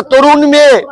तरुण में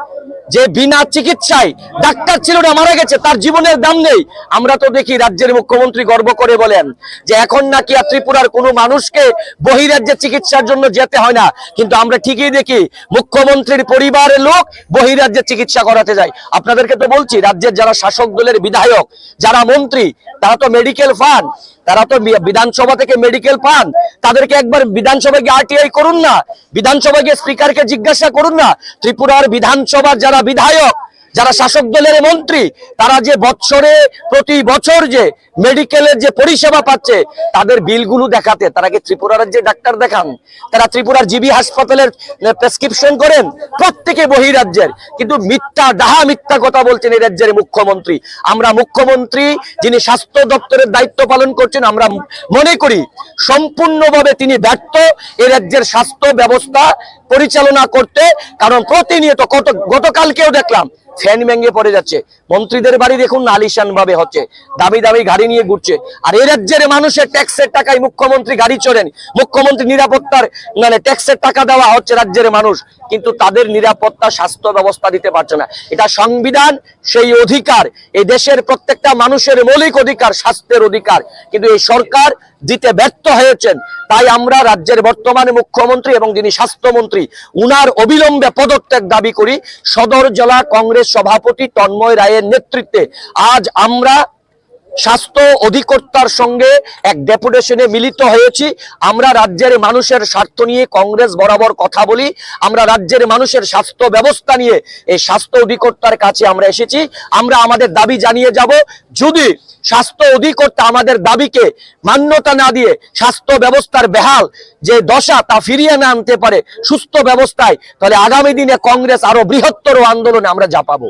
যে বিনা চিকিৎসায় ডাক্তার ছিল না, মারা গেছে, তার জীবনের দাম নেই। আমরা তো দেখি রাজ্যের মুখ্যমন্ত্রী গর্ব করে বলেন যে এখন নাকি আর ত্রিপুরার কোনো মানুষকে বহিরাজ্যে চিকিৎসার জন্য যেতে হয় না। কিন্তু আমরা ঠিকই দেখি মুখ্যমন্ত্রীর পরিবারের লোক বহিরাজ্যে চিকিৎসা করাতে যায়। আপনাদেরকে তো বলছি, রাজ্যের যারা শাসক দলের বিধায়ক, যারা মন্ত্রী, তারা তো মেডিকেল ফান্ড তারা তো বিধানসভা থেকে মেডিকেল পান। তাদেরকে একবার বিধানসভায় গিয়ে আরটিআই করুন না, বিধানসভায় গিয়ে স্পিকারকে জিজ্ঞাসা করুন না। ত্রিপুরার বিধানসভার যারা বিধায়ক যারা শাসক দলের মন্ত্রী, তারা যে বছরে প্রতি বছর যে মেডিকেলের যে পরিষেবা পাচ্ছে, তাদের বিলগুলো দেখাতে, তারা কি ত্রিপুরা রাজ্যে ডাক্তার দেখান, তারা ত্রিপুরার জিবি হাসপাতালের প্রেসক্রিপশন করেন? প্রত্যেকে বহিরাজ্যের। কিন্তু মিথ্যা, ডাহা মিথ্যা কথা বলছেন এই রাজ্যের মুখ্যমন্ত্রী। আমরা মুখ্যমন্ত্রী, যিনি স্বাস্থ্য দপ্তরের দায়িত্ব পালন করছেন, আমরা মনে করি সম্পূর্ণভাবে তিনি ব্যর্থ এই রাজ্যের স্বাস্থ্য ব্যবস্থা পরিচালনা করতে। কারণ প্রতিনিয়ত কত গতকালকেও দেখলাম ফ্যান ভেঙে পড়ে যাচ্ছে। মন্ত্রীদের বাড়ি দেখুন আলিশান ভাবে হচ্ছে। দামি দামি গাড়ি নিয়ে ঘুরছে। আর এই রাজ্যের মানুষের ট্যাক্সের টাকায় মুখ্যমন্ত্রী গাড়ি চড়েন। মুখ্যমন্ত্রী নিরাপত্তার মানে ট্যাক্সের টাকা দেওয়া হচ্ছে রাজ্যের মানুষ। কিন্তু তাদের নিরাপত্তা, স্বাস্থ্য ব্যবস্থা দিতে পারছে না। এটা সংবিধান, সেই অধিকার এই দেশের প্রত্যেকটা মানুষের মৌলিক অধিকার, স্বাস্থ্যের অধিকার। কিন্তু এই সরকার দিতে ব্যর্থ হয়েছেন। তাই আমরা রাজ্যের বর্তমানে মুখ্যমন্ত্রী এবং যিনি স্বাস্থ্যমন্ত্রী, উনার অবিলম্বে পদত্যাগ দাবি করি। সদর জেলা কংগ্রেস সভাপতি তন্ময় রায়ের নেতৃত্বে আজ আমরা স্বাস্থ্য অধিকর্তার সঙ্গে এক ডেপুটেশনে মিলিত হয়েছি। আমরা রাজ্যের মানুষের স্বার্থ নিয়ে কংগ্রেস বরাবর কথা বলি। আমরা রাজ্যের মানুষের স্বাস্থ্য ব্যবস্থা নিয়ে এই স্বাস্থ্য অধিকর্তার কাছে আমরা এসেছি। আমরা আমাদের দাবি জানিয়ে যাব, যদি স্বাস্থ্য অধিকর্তা আমাদের দাবিকে মান্যতা না দিয়ে স্বাস্থ্য ব্যবস্থার বেহাল যে দশা তা ফিরিয়ে না আনতে পারে সুস্থ ব্যবস্থায়, তাহলে আগামী দিনে কংগ্রেস আরও বৃহত্তর আন্দোলনে আমরা যা পাবো।